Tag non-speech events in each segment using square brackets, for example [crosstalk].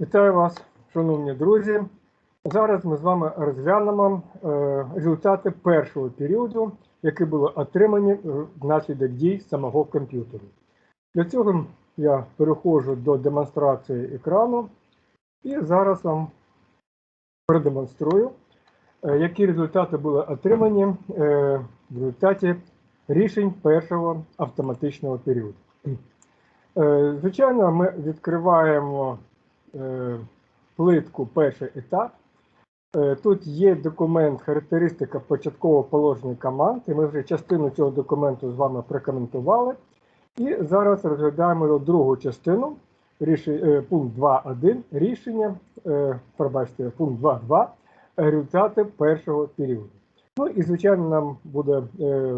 Вітаю вас, шановні друзі. Зараз ми з вами розглянемо е, результати першого періоду, які були отримані е, внаслідок дій самого комп'ютеру. Для цього я переходжу до демонстрації екрану і зараз вам продемонструю, е, які результати були отримані в результаті рішень першого автоматичного періоду. Звичайно, ми відкриваємо плитку перший етап. Е, Тут є документ характеристика початкового положення команд, і ми вже частину цього документу з вами прокоментували. І зараз розглядаємо його другу частину, е, пункт 2.1, рішення, е, пробачте, пункт 2.2, результати першого періоду. Ну і, звичайно, нам буде е,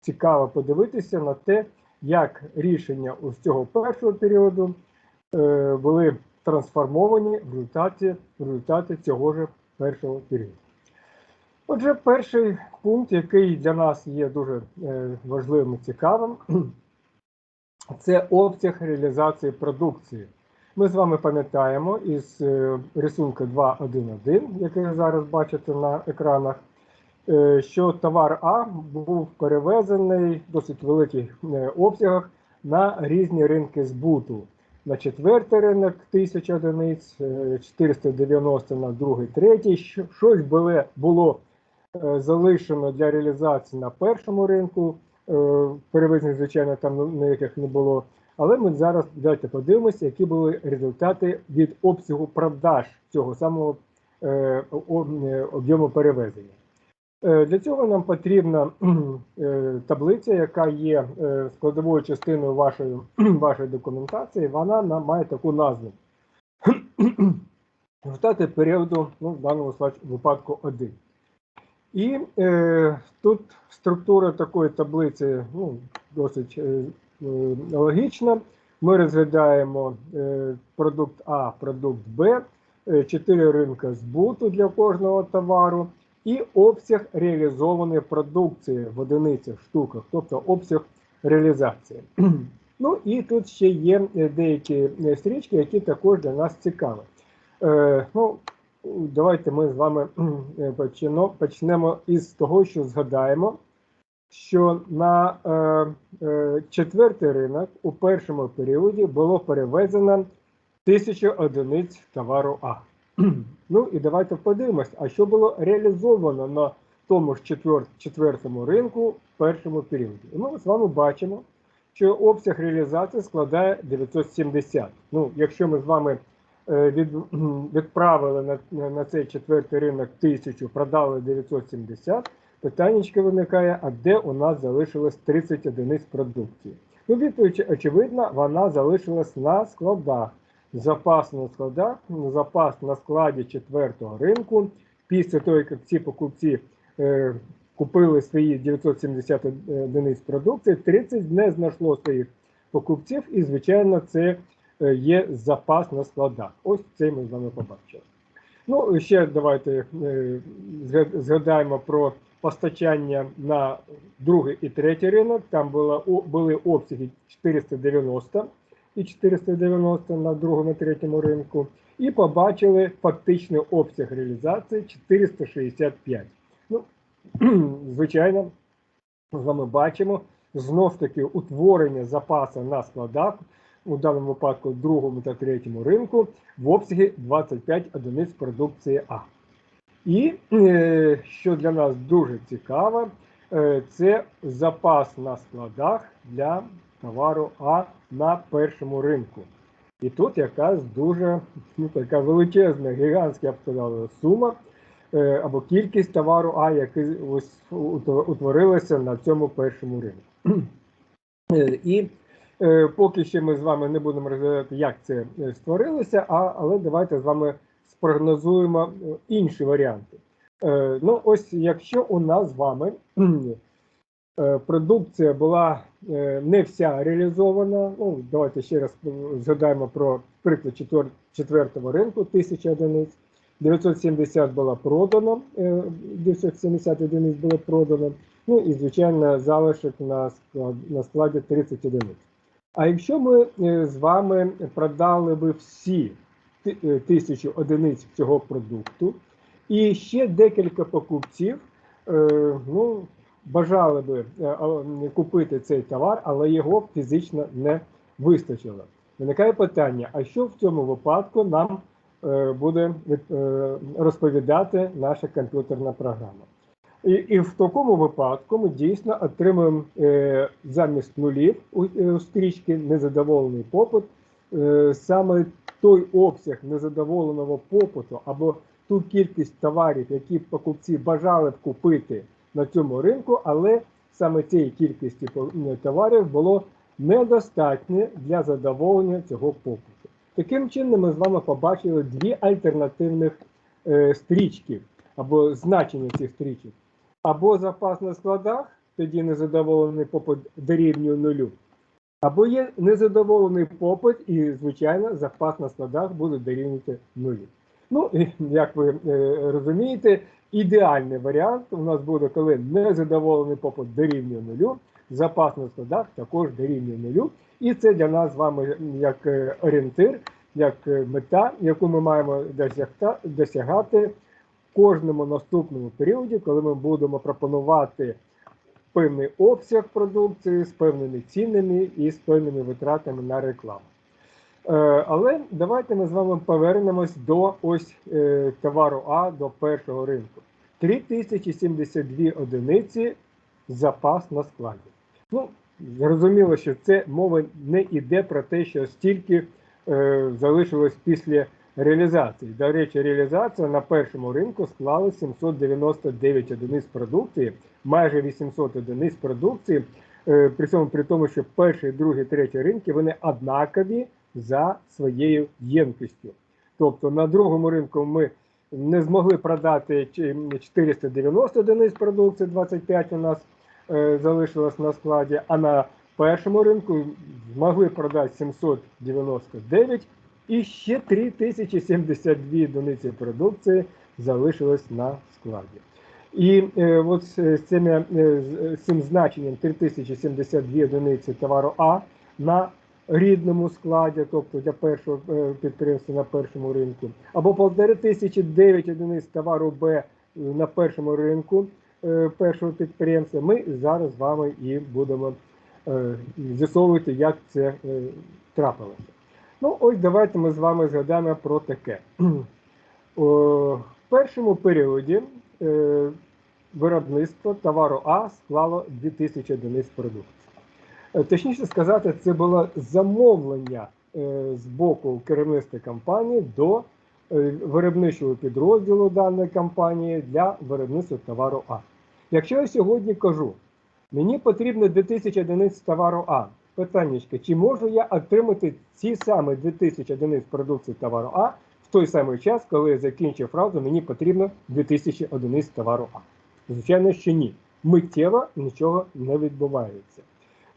цікаво подивитися на те, як рішення з цього першого періоду е, були трансформовані в результаті, в результаті цього ж першого періоду. Отже, перший пункт, який для нас є дуже е, важливим і цікавим, [clears throat] це обсяг реалізації продукції. Ми з вами пам'ятаємо із е, рисунку 2.1.1, який ви зараз бачите на екранах, е, що товар А був перевезений в досить великих обсягах на різні ринки збуту. На четвертий ринок 1000 одиниць, е, 490 на другий, третій. Щось було, е, залишено для реалізації на першому ринку. е, Перевезень, звичайно, там ніяких не було. Але ми зараз давайте подивимося, які були результати від обсягу продаж цього самого е, е, об'єму перевезення. Е, Для цього нам потрібна е, таблиця, яка є е, складовою частиною вашої, вашої документації. Вона на- має таку назву. Результати періоду, ну, в даному випадку 1. І е, тут структура такої таблиці ну, досить е, логічна. Ми розглядаємо е, продукт А, продукт Б, чотири ринка збуту для кожного товару і обсяг реалізованої продукції в одиницях штуках, тобто обсяг реалізації. [clears throat] Ну і тут ще є е, деякі е, стрічки, які також для нас цікаві. Е, ну, давайте ми з вами [clears throat] е, почнемо, почнемо із того, що згадаємо, що на е, е, четвертий ринок у першому періоді було перевезено тисячу одиниць товару А. [clears throat] Ну і давайте подивимось, а що було реалізовано на тому ж четвер, четвертому ринку в першому періоді. І ми з вами бачимо, що обсяг реалізації складає 970. Ну, якщо ми з вами е, від, [clears throat] відправили на, на цей четвертий ринок тисячу, продали 970, питаннячко виникає, а де у нас залишилось 30 одиниць продукції? Ну, відповідь очевидна, вона залишилась на складах. Запас на складах, запас на складі четвертого ринку. Після того, як ці покупці е, купили свої 970 одиниць продукції, 30 не знайшло своїх покупців, і, звичайно, це е, є запас на складах. Ось це ми з вами побачили. Ну, ще давайте е, згадаємо про постачання на другий і третій ринок. Там було, були обсяги 490 і 490 на другому третьому ринку. І побачили фактичний обсяг реалізації 465. Ну, [clears throat] звичайно, з вами бачимо знов таки утворення запасу на складах, у даному випадку другому та третьому ринку, в обсягі 25 одиниць продукції А. І е, що для нас дуже цікаво, е, це запас на складах для товару А на першому ринку. І тут якась дуже ну, така величезна, гігантська, я б сказав, сума е, або кількість товару А, ось утворилася на цьому першому ринку. [clears throat] Е, І е, поки що ми з вами не будемо розглядати, як це створилося, а, але давайте з вами спрогнозуємо інші варіанти. Ну, ось якщо у нас з вами продукція була е, не вся реалізована, ну, давайте ще раз е, згадаємо про приклад четвер, четвертого ринку, 1000 одиниць. 970 було продано, е, 970 одиниць було продано, ну і, звичайно, залишок на, склад, на складі 30 одиниць. А якщо ми е, з вами продали би всі ти- е, тисячу одиниць цього продукту, і ще декілька покупців е, ну, бажали би е, купити цей товар, але його фізично не вистачило. Виникає питання: а що в цьому випадку нам е, буде е, розповідати наша комп'ютерна програма? І, і в такому випадку ми дійсно отримуємо е, замість нулів у, у стрічки незадоволений попит, е, саме той обсяг незадоволеного попиту або ту кількість товарів, які покупці бажали б купити на цьому ринку, але саме цієї кількості товарів було недостатньо для задоволення цього попиту. Таким чином, ми з вами побачили дві альтернативних е, стрічки або значення цих стрічок. Або запас на складах, тоді незадоволений попит дорівнює нулю, або є незадоволений попит, і, звичайно, запас на складах буде дорівнювати нулю. Ну, і, як ви е, розумієте, ідеальний варіант у нас буде, коли незадоволений попит дорівнює нулю, запас на складах також дорівнює нулю. І це для нас з вами як е, орієнтир, як е, мета, яку ми маємо досягати в кожному наступному періоді, коли ми будемо пропонувати певний обсяг продукції з певними цінами і з певними витратами на рекламу. Е, Але давайте ми з вами повернемось до ось е, товару А до першого ринку. 3072 одиниці запас на складі. Ну, зрозуміло, що це мова не йде про те, що стільки е, залишилось після реалізації. До речі, реалізація на першому ринку склала 799 одиниць продукції, майже 800 одиниць продукції. Е, при цьому при тому, що перший, другий, третій ринки вони однакові за своєю ємкістю. Тобто на другому ринку ми не змогли продати 490 одиниць продукції, 25 у нас е, залишилось на складі, а на першому ринку змогли продати 799 і ще 3072 одиниці продукції залишилось на складі. І е, от з цими, е, з цим значенням 3072 одиниці товару А на рідному складі, тобто для першого е, підприємства на першому ринку, або 1509 одиниць товару Б е, на першому ринку е, першого підприємства, ми зараз з вами і будемо з'ясовувати, як це трапилося. Ну, ось давайте ми з вами згадаємо про таке. [clears throat] В першому періоді виробництво товару А склало 2000 одиниць продукції. Е, Точніше сказати, це було замовлення е, з боку керівництва компанії до е, виробничого підрозділу даної компанії для виробництва товару А. Якщо я сьогодні кажу, мені потрібно 2000 одиниць товару А, питання, чи можу я отримати ці самі 2000 одиниць продукції товару А в той самий час, коли я закінчив фразу, мені потрібно 2000 одиниць товару А? Звичайно, що ні. Миттєво нічого не відбувається.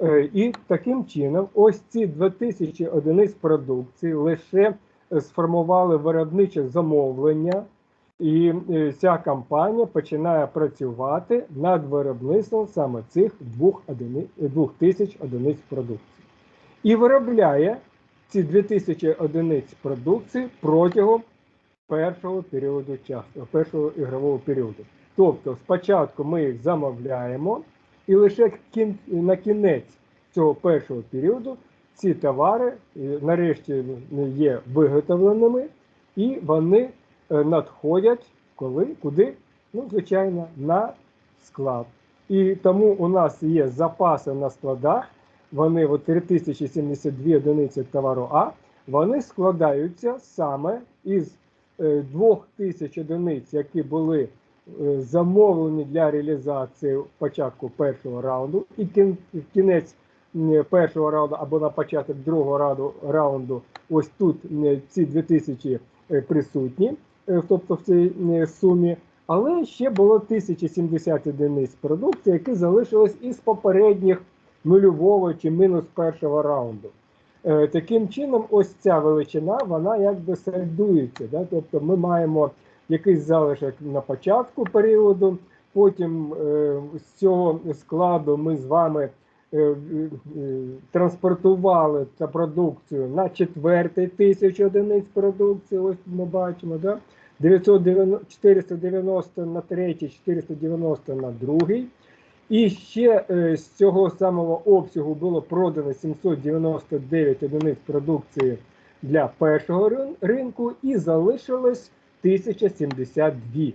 Е, І таким чином, ось ці 2000 одиниць продукції лише е, сформували виробниче замовлення, і е, ця компанія починає працювати над виробництвом саме цих двох одини- е, 2000 одиниць продукції. І виробляє ці 2000 одиниць продукції протягом першого періоду часу, першого ігрового періоду. Тобто, спочатку ми їх замовляємо, і лише на кінець цього першого періоду ці товари е, нарешті є виготовленими, і вони е, надходять коли, куди? Ну, звичайно, на склад. І тому у нас є запаси на складах. Вони от 3072 одиниці товару А, вони складаються саме із е, 2000 одиниць, які були е, замовлені для реалізації початку першого раунду, і кін- кінець першого раунду або на початок другого раунду, раунду ось тут ці 2000 е, присутні, е, тобто в цій сумі. Але ще було 1070 одиниць продукції, які залишились із попередніх нульового чи мінус першого раунду. Е, Таким чином, ось ця величина, вона якби сальдується. Да? Тобто ми маємо якийсь залишок на початку періоду, потім е, з цього складу ми з вами е, е, транспортували цю продукцію на четвертий тисяч одиниць продукції. Ось ми бачимо, да? 490 на третій, 490 на другий. І ще з цього самого обсягу було продано 799 одиниць продукції для першого ринку і залишилось 1072. Е,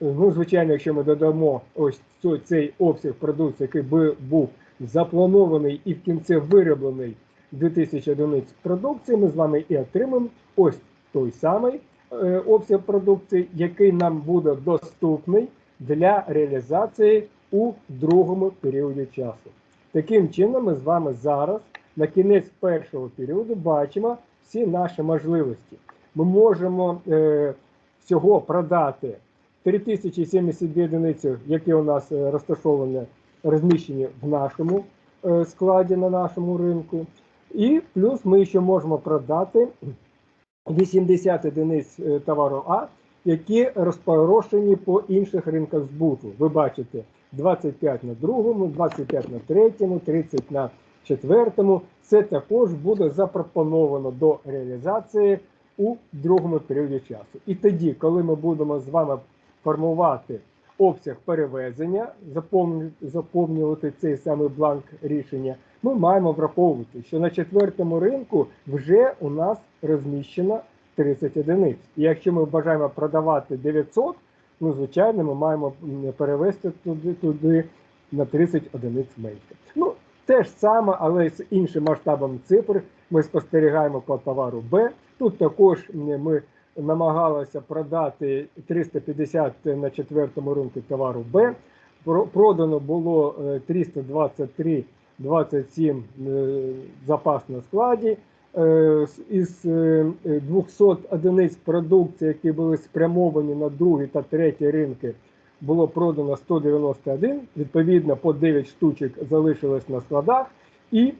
Ну, звичайно, якщо ми додамо ось цей- обсяг продукції, який був запланований і в кінці вироблений 2000 одиниць продукції, ми з вами і отримаємо ось той самий е, обсяг продукції, який нам буде доступний для реалізації у другому періоді часу. Таким чином, ми з вами зараз на кінець першого періоду бачимо всі наші можливості. Ми можемо е, всього продати 3072 одиниці, які у нас е, розташовані, розміщені в нашому е, складі на нашому ринку. І плюс ми ще можемо продати 80 одиниць е, товару А, які розпорошені по інших ринках збуту. Ви бачите 25 на другому, 25 на третьому, 30 на четвертому. Це також буде запропоновано до реалізації у другому періоді часу. І тоді, коли ми будемо з вами формувати обсяг перевезення, заповнювати цей самий бланк рішення, ми маємо враховувати, що на четвертому ринку вже у нас розміщено 30 одиниць. І якщо ми бажаємо продавати 900, ну звичайно, ми маємо перевести туди, туди на 30 одиниць менше. Ну, те ж саме, але з іншим масштабом цифр ми спостерігаємо по товару Б. Тут також ми намагалися продати 350 на четвертому ринку товару Б. Продано було е, 323 27 е, запас на складі. Е, Із е, е, 200 одиниць продукції, які були спрямовані на другий та третій ринки, було продано 191. Відповідно, по 9 штучок залишилось на складах. І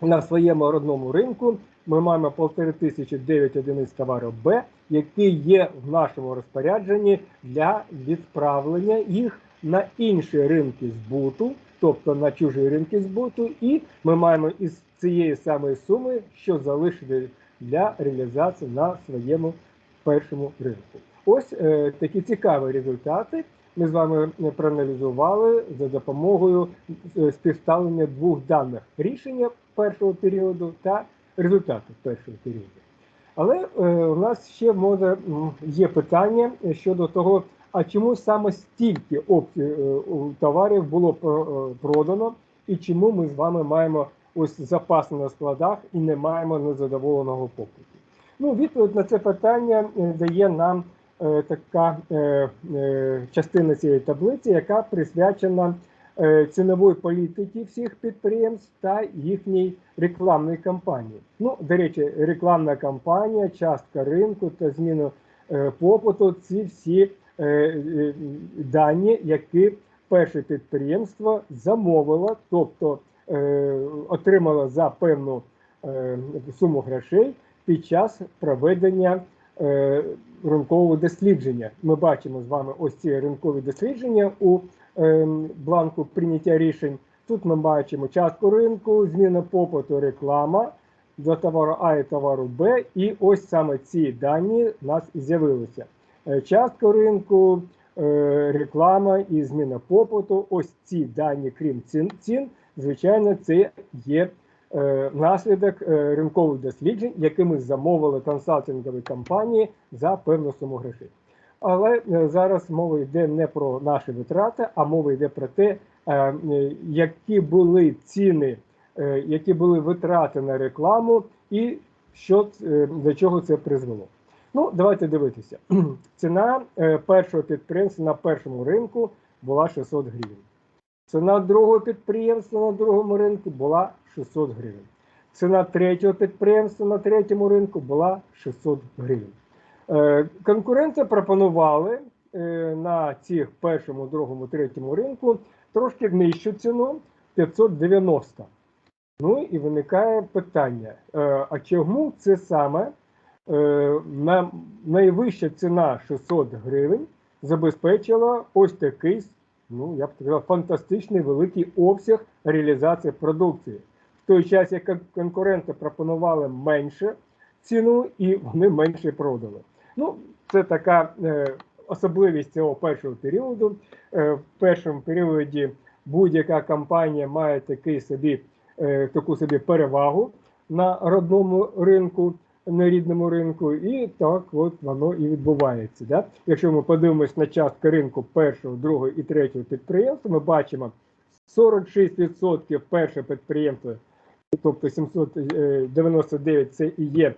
на своєму родному ринку ми маємо 1509 одиниць товару Б, які є в нашому розпорядженні для відправлення їх на інші ринки збуту, тобто на чужі ринки збуту, і ми маємо із цієї самої суми, що залишили для реалізації на своєму першому ринку. Ось е, такі цікаві результати. Ми з вами проаналізували за допомогою е, співставлення двох даних рішення першого періоду та результату першого періоду. Але е, у нас ще може є питання щодо того, а чому саме стільки е, товарів було е, продано, і чому ми з вами маємо ось запаси на складах і не маємо незадоволеного попиту. Ну, відповідь на це питання дає нам така частина цієї таблиці, яка присвячена цінової політики всіх підприємств та їхній рекламної кампанії. Ну, до речі, рекламна кампанія, частка ринку та зміну е, попиту ці всі е, е, дані, які перше підприємство замовило, тобто е, отримало за певну е, суму грошей під час проведення е, ринкового дослідження. Ми бачимо з вами ось ці ринкові дослідження у е, бланку прийняття рішень. Тут ми бачимо частку ринку, зміна попиту, реклама до товару А і товару Б. І ось саме ці дані у нас і з'явилися. Е, Частка ринку, е, реклама і зміна попиту. Ось ці дані, крім цін, цін звичайно, це є е, наслідок ринкових досліджень, якими замовили консалтингові компанії за певну суму грошей. Але е, зараз мова йде не про наші витрати, а мова йде про те, е, е, які були ціни, які були витрати на рекламу, і що до чого це призвело. Ну, давайте дивитися. [clears throat] Ціна першого підприємства на першому ринку була 600 гривень. Ціна другого підприємства на другому ринку була 600 гривень. Ціна третього підприємства на третьому ринку була 600 гривень. Е, Конкуренти пропонували е, на цих першому, другому, третьому ринку трошки нижчу ціну 590. Ну і виникає питання: е, а чому це саме на найвища ціна 600 гривень забезпечила ось такий ну я б сказав, фантастичний великий обсяг реалізації продукції. В той час, як конкуренти пропонували менше ціну і вони менше продали. Ну, це така е, особливість цього першого періоду. Е, в першому періоді будь-яка компанія має такий собі, е, таку собі перевагу на родному ринку, на рідному ринку, і так от воно і відбувається. Да? Якщо ми подивимось на частку ринку першого, другого і третього підприємства, ми бачимо 46% перше підприємство, тобто 799 це і є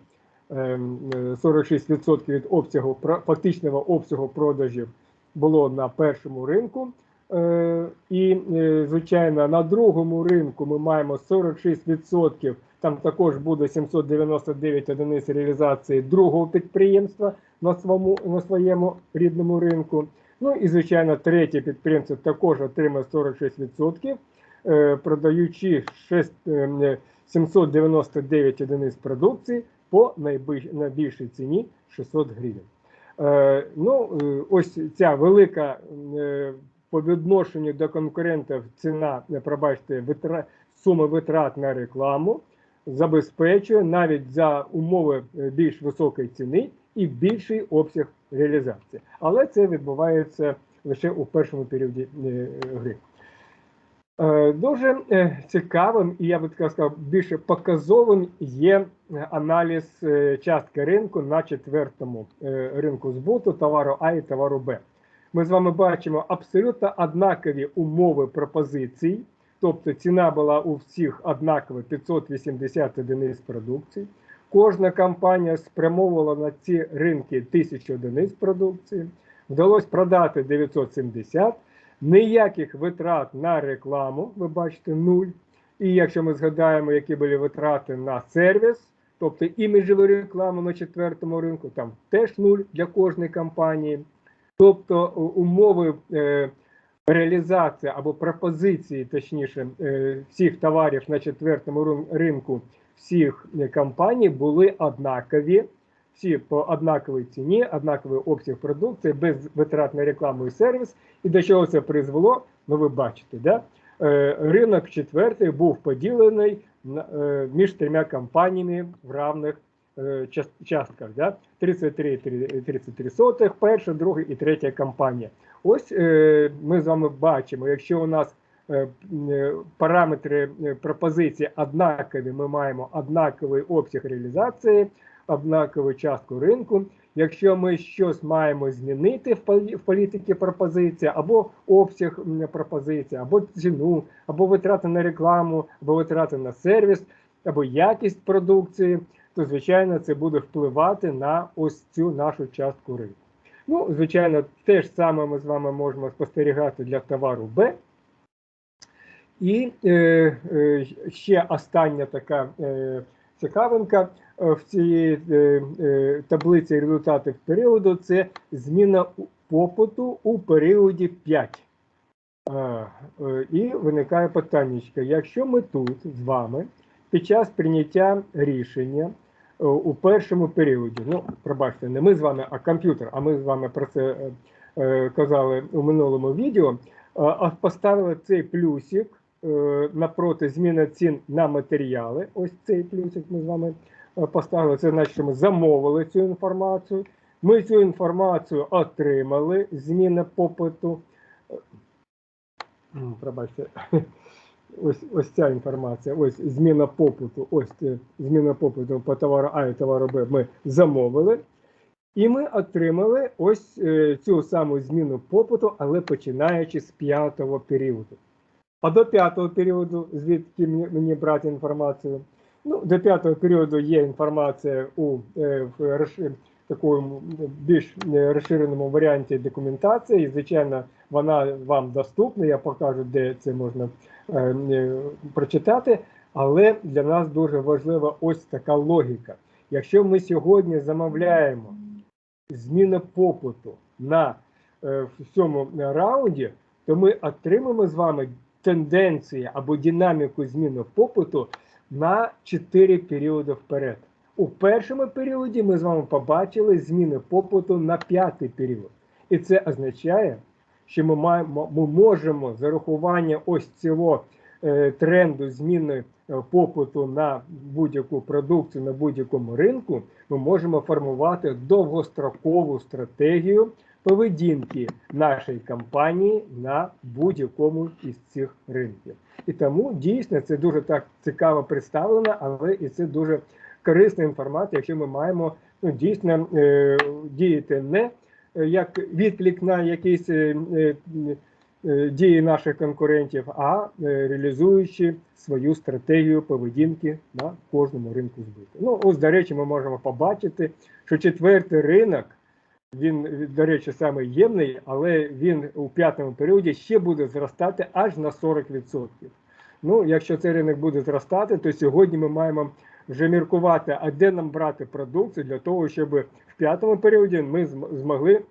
46% від обсягу фактичного обсягу продажів було на першому ринку. Е, І, е, звичайно, на другому ринку ми маємо 46%. Там також буде 799 одиниць реалізації другого підприємства на своєму, на своєму рідному ринку. Ну і, звичайно, третє підприємство також отримає 46%, е, продаючи 6, е, 799 одиниць продукції по найбільшій ціні 600 гривень. Е, Ну, е, ось ця велика е, по відношенню до конкурентів ціна, пробачте, витра... суми витрат на рекламу забезпечує навіть за умови більш високої ціни і більший обсяг реалізації. Але це відбувається лише у першому періоді гри. Дуже цікавим і я би сказав, більше показовим є аналіз е, частки ринку на четвертому е, ринку збуту товару А і товару Б. Ми з вами бачимо абсолютно однакові умови пропозицій, тобто ціна була у всіх однакова 580 одиниць продукції. Кожна компанія спрямовувала на ці ринки 1000 одиниць продукції. Вдалося продати 970 ніяких витрат на рекламу, ви бачите, нуль. І якщо ми згадаємо, які були витрати на сервіс, тобто іміджеву рекламу на четвертому ринку, там теж нуль для кожної компанії. Тобто умови е, реалізації або пропозиції, точніше, е, всіх товарів на четвертому ринку всіх е, компаній були однакові всі по однаковій ціні, однаковий обсяг продукції, без витрат на рекламу і сервіс. І до чого це призвело? Ну, ви бачите, да? Е, ринок четвертий був поділений е, між трьома компаніями в равних час- частках. Да? 33, 33 сотих, перша, друга і третя компанія. Ось е, ми з вами бачимо, якщо у нас е, е, параметри е, пропозиції однакові, ми маємо однаковий обсяг реалізації, однакову частку ринку. Якщо ми щось маємо змінити в полі- в політиці пропозиції, або обсяг пропозиції, або ціну, або витрати на рекламу, або витрати на сервіс, або якість продукції, то звичайно це буде впливати на ось цю нашу частку ринку. Ну, звичайно, те ж саме ми з вами можемо спостерігати для товару Б. І е, е, ще остання така е, цікавинка в цій е, е, таблиці результатів періоду це зміна попиту у періоді 5. Е, е, і виникає питання, якщо ми тут з вами під час прийняття рішення е, у першому періоді, ну, пробачте, не ми з вами, а комп'ютер, а ми з вами про це е, е, казали у минулому відео, е, поставили цей плюсик е, напроти зміни цін на матеріали. Ось цей плюсик ми з вами е, поставили. Це значить, що ми замовили цю інформацію. Ми цю інформацію отримали, зміна попиту. Е, Пробачте. [laughs] Ось, ось ця інформація, ось зміна попиту, ось е, зміна попиту по товару А і товару Б ми замовили. І ми отримали ось е, цю саму зміну попиту, але починаючи з п'ятого періоду. А до п'ятого періоду, звідки мені брати інформацію? Ну, до п'ятого періоду є інформація у е, в такому більш е, розширеному варіанті документації. І, звичайно, вона вам доступна. Я покажу, де це можна е, е, прочитати. Але для нас дуже важлива ось така логіка. Якщо ми сьогодні замовляємо зміну попиту на е, в цьому раунді, то ми отримаємо з вами тенденції або динаміку зміни попиту на 4 періоди вперед. У першому періоді ми з вами побачили зміни попиту на п'ятий період. І це означає, що ми маємо, ми можемо за рахування ось цього е, тренду зміни е, попиту на будь-яку продукцію на будь-якому ринку, ми можемо формувати довгострокову стратегію поведінки нашої компанії на будь-якому із цих ринків. І тому дійсно це дуже так цікаво представлено, але і це дуже корисна інформація, якщо ми маємо ну, дійсно е, діяти не е, як відклик на якісь е, е, е, дії наших конкурентів, а е, реалізуючи свою стратегію поведінки на кожному ринку збуту. Ну, ось, до речі, ми можемо побачити, що четвертий ринок. Він, до речі, саме ємний, але він у п'ятому періоді ще буде зростати аж на 40%. Ну, якщо цей ринок буде зростати, то сьогодні ми маємо вже міркувати, а де нам брати продукцію для того, щоб в п'ятому періоді ми змогли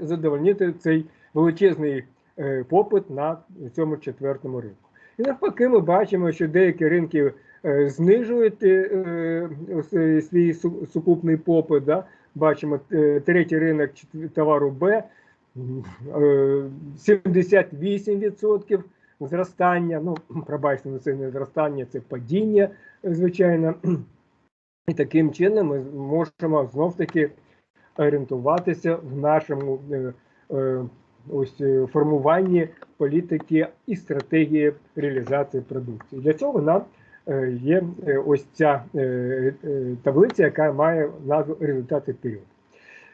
задовольнити цей величезний е, попит на цьому четвертому ринку. І навпаки, ми бачимо, що деякі ринки е, знижують е, свій сукупний попит. Да? Бачимо е, третій ринок товару Б е, 78% зростання. Ну, пробачте, це не зростання, це падіння, е, звичайно. І таким чином ми можемо знов таки орієнтуватися в нашому е, е, ось е, формуванні політики і стратегії реалізації продукції. Для цього нам е, є е, ось ця е, е, таблиця, яка має назву результати періоду.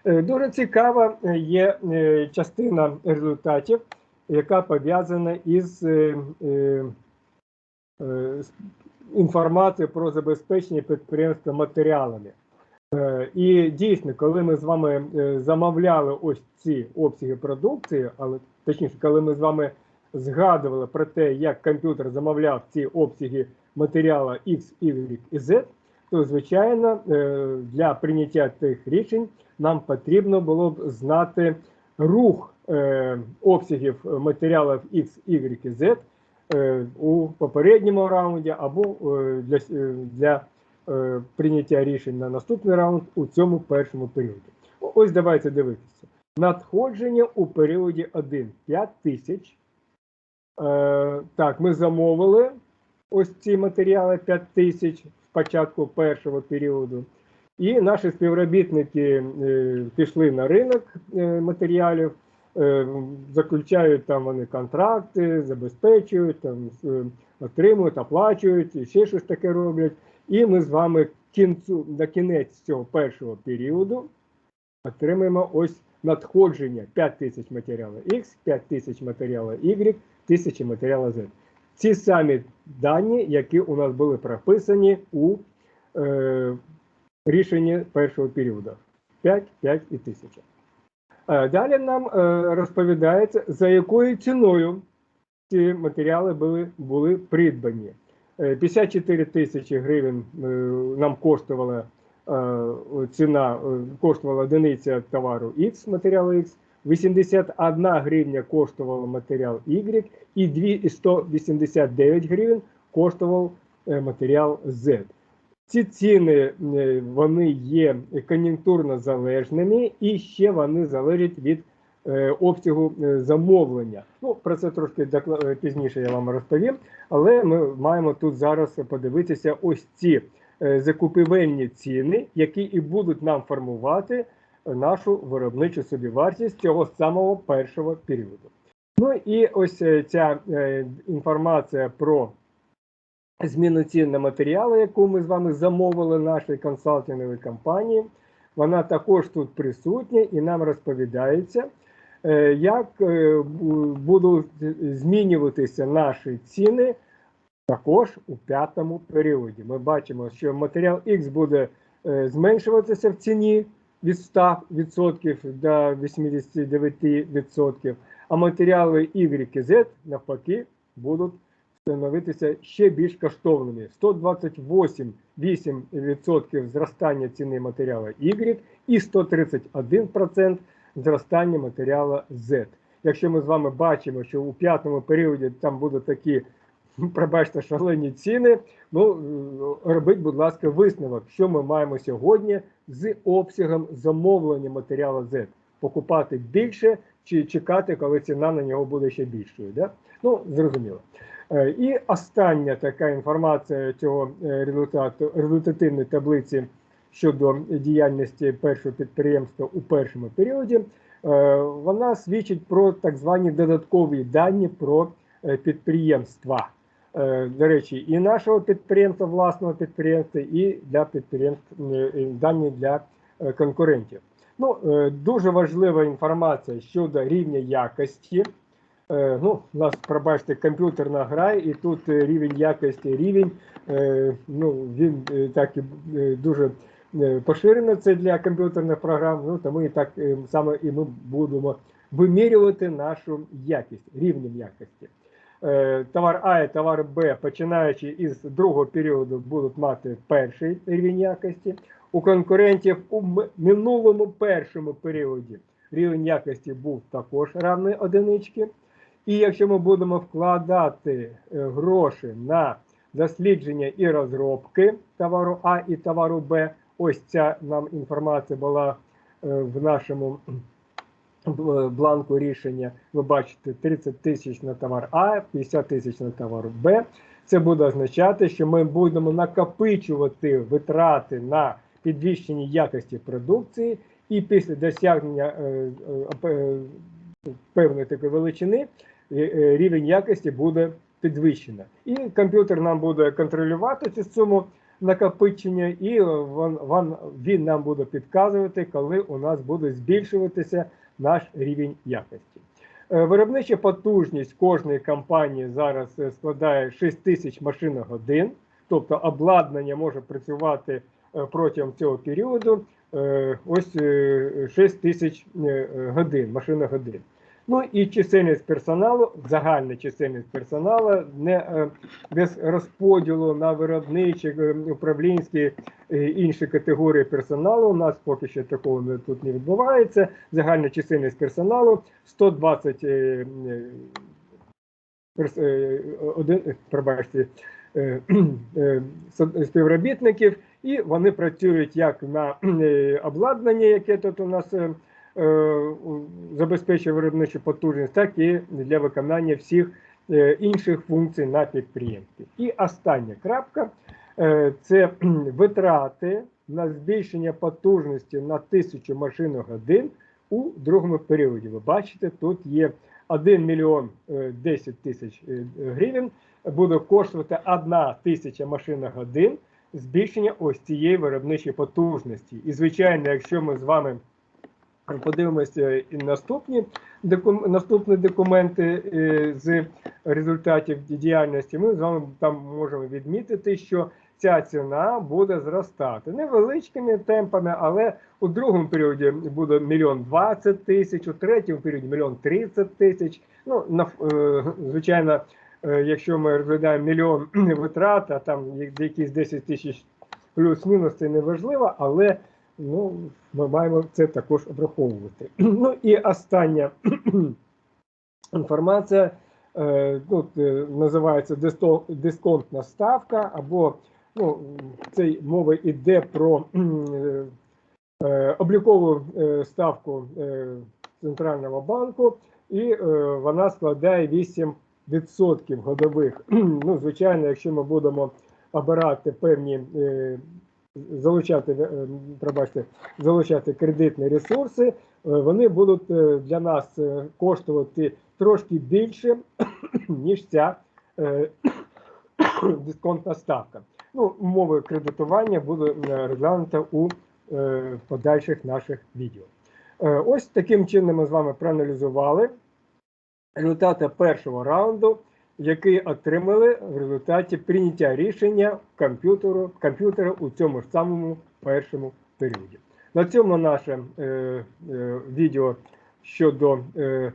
Е, Дуже цікава е, є е, частина результатів, яка пов'язана із е, е, е, інформацією про забезпечення підприємства матеріалами. Е, І дійсно, коли ми з вами е, замовляли ось ці обсяги продукції, але точніше, коли ми з вами згадували про те, як комп'ютер замовляв ці обсяги матеріалу X, Y і Z, то звичайно е, для прийняття тих рішень нам потрібно було б знати рух е, обсягів матеріалів X, Y і Z е, у попередньому раунді або для, для прийняття рішень на наступний раунд у цьому першому періоді. Ось давайте дивитися. Надходження у періоді 1 5 тисяч. Так, ми замовили ось ці матеріали 5 тисяч з початку першого періоду. І наші співробітники е, пішли на ринок е, матеріалів, е, заключають там вони контракти, забезпечують, там, е, отримують, оплачують, і ще щось таке роблять. І ми з вами кінцю, на кінець цього першого періоду отримаємо ось надходження 5 тисяч матеріалу X, 5 тисяч матеріалу Y, тисячі матеріалу Z. Ці самі дані, які у нас були прописані у е, рішенні першого періоду. 5, 5 і 1000. Е, Далі нам е, розповідається, за якою ціною ці матеріали були, були придбані. Е, 54 тисячі гривень е, нам коштувала е, ціна, е, коштувала одиниця товару X, матеріалу X, 81 гривня коштував матеріал Y і 2 189 гривень коштував е, матеріал Z. Ці ціни е, вони є кон'юнктурно залежними і ще вони залежать від е, обсягу замовлення. Ну про це трошки пізніше я вам розповім. Але ми маємо тут зараз подивитися ось ці закупівельні ціни, які і будуть нам формувати нашу виробничу собівартість цього самого першого періоду. Ну і ось е, ця е, інформація про зміну цін на матеріали, яку ми з вами замовили нашій консалтинговій компанії. Вона також тут присутня і нам розповідається, е, як будуть змінюватися наші ціни також у п'ятому періоді. Ми бачимо, що матеріал X буде зменшуватися в ціні від 100% до 89%, а матеріали Y і Z навпаки будуть становитися ще більш коштовними. 128,8% зростання ціни матеріалу Y і 131% зростання матеріалу Z. Якщо ми з вами бачимо, що у п'ятому періоді там будуть такі, [laughs] пробачте, шалені ціни, ну е, робіть, будь ласка, висновок, що ми маємо сьогодні з обсягом замовлення матеріалу Z. Покупати більше чи чекати, коли ціна на нього буде ще більшою. Да? Ну, зрозуміло. Е, І остання така інформація цього е, результату результативної таблиці щодо діяльності першого підприємства у першому періоді. е, Вона свідчить про так звані додаткові дані про підприємства. Е, До речі, і нашого підприємства, власного підприємства, і для підприємств е, дані для е, конкурентів. Ну, дуже важлива інформація щодо рівня якості. Ну, у нас, пробачте, комп'ютерна гра, і тут рівень якості, рівень, ну, він так і дуже поширено це для комп'ютерних програм, ну, тому і так саме і ми будемо вимірювати нашу якість, рівнем якості. Е, Товар А і товар Б, починаючи із другого періоду, будуть мати перший рівень якості. У конкурентів у минулому першому періоді рівень якості був також равний одинички. І якщо ми будемо вкладати е, гроші на дослідження і розробки товару А і товару Б, ось ця нам інформація була е, в нашому бланку рішення. Ви бачите 30 тисяч на товар А, 50 тисяч на товар Б. Це буде означати, що ми будемо накопичувати витрати на підвищення якості продукції, і після досягнення е, е, е, певної такої величини рівень якості буде підвищено. І комп'ютер нам буде контролювати цю суму накопичення, і він, він нам буде підказувати, коли у нас буде збільшуватися наш рівень якості. Е, Виробнича потужність кожної компанії зараз е, складає 6 тисяч машиногодин, тобто обладнання може працювати е, протягом цього періоду ось е, 6 тисяч годин годин, машиногодин. Ну і чисельність персоналу, загальна чисельність персоналу, не е, без розподілу на виробничі, е, управлінські е, інші категорії персоналу. У нас поки що такого тут не відбувається. Загальна чисельність персоналу 120 е, е, е, один, пробачте, співробітників, і вони працюють як на обладнанні, яке тут у нас забезпечує виробничу потужність, так і для виконання всіх е, інших функцій на підприємстві. І остання крапка е, це витрати на збільшення потужності на тисячу машиногодин у другому періоді. Ви бачите, тут є 1 мільйон е, 10 тисяч е, гривень, буде коштувати 1 тисяча машиногодин збільшення ось цієї виробничої потужності. І, звичайно, якщо ми з вами подивимося і наступні, докум, наступні документи е, з результатів діяльності, ми з вами там можемо відмітити, що ця ціна буде зростати невеличкими темпами, але у другому періоді буде мільйон двадцять тисяч, у третьому періоді мільйон тридцять тисяч. Ну, на, е, звичайно, е, якщо ми розглядаємо мільйон витрат, а там якісь 10 тисяч плюс-мінус, це не важливо, але ну, ми маємо це також обраховувати. [clears throat] Ну і остання [clears throat] інформація е, називається дисконтна ставка, або ну, цей мова йде про [clears throat] е, облікову ставку Центрального банку, і вона складає 8% годових. Ну, звичайно, якщо ми будемо обирати певні залучати, е, пробачте, залучати кредитні ресурси, е, вони будуть е, для нас коштувати трошки більше, [coughs] ніж ця [coughs] дисконтна ставка. Ну, умови кредитування буде розглянуто у подальших наших відео. Ось таким чином ми з вами проаналізували результати першого раунду, який отримали в результаті прийняття рішення комп'ютеру комп'ютера у цьому ж самому першому періоді. На цьому наше е, е, відео щодо е,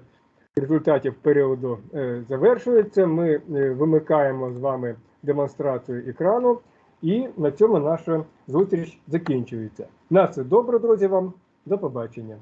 результатів періоду е, завершується. Ми е, вимикаємо з вами демонстрацію екрану, і на цьому наша зустріч закінчується. На все добре, друзі. Вам до побачення.